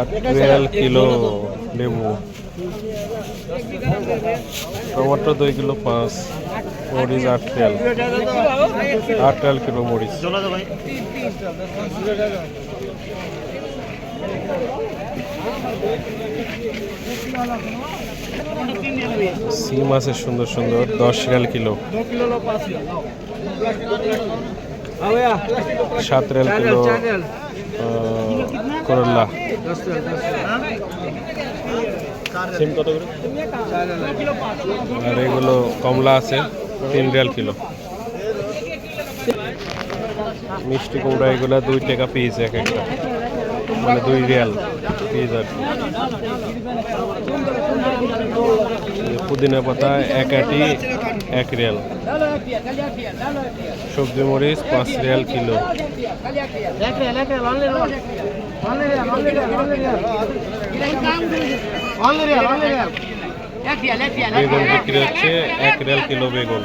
আট রিয়াল কিলো লেবু। টমাটো দুই কিলো পাঁচ, মরিচ আট রিয়াল আট রিয়াল কিলো মরিচ। সিম আছে সুন্দর সুন্দর, দশ রিয়াল কিলো সাত রিয়াল কিলো করল্লা সিম কত করে? আর এগুলো কমলা আছে তিন রিয়াল কিলো। মিষ্টি কুমড়া এগুলো দুই টাকা পিস এক একটা। মানে দুই রিয়াল পিস আর পুদিনা পাতা, এক আটি, এক রিয়াল। সবজি মরিচ, পাঁচ রিয়াল কিলো। বেগুন বিক্রি হচ্ছে এক রিয়াল কিলো বেগুন।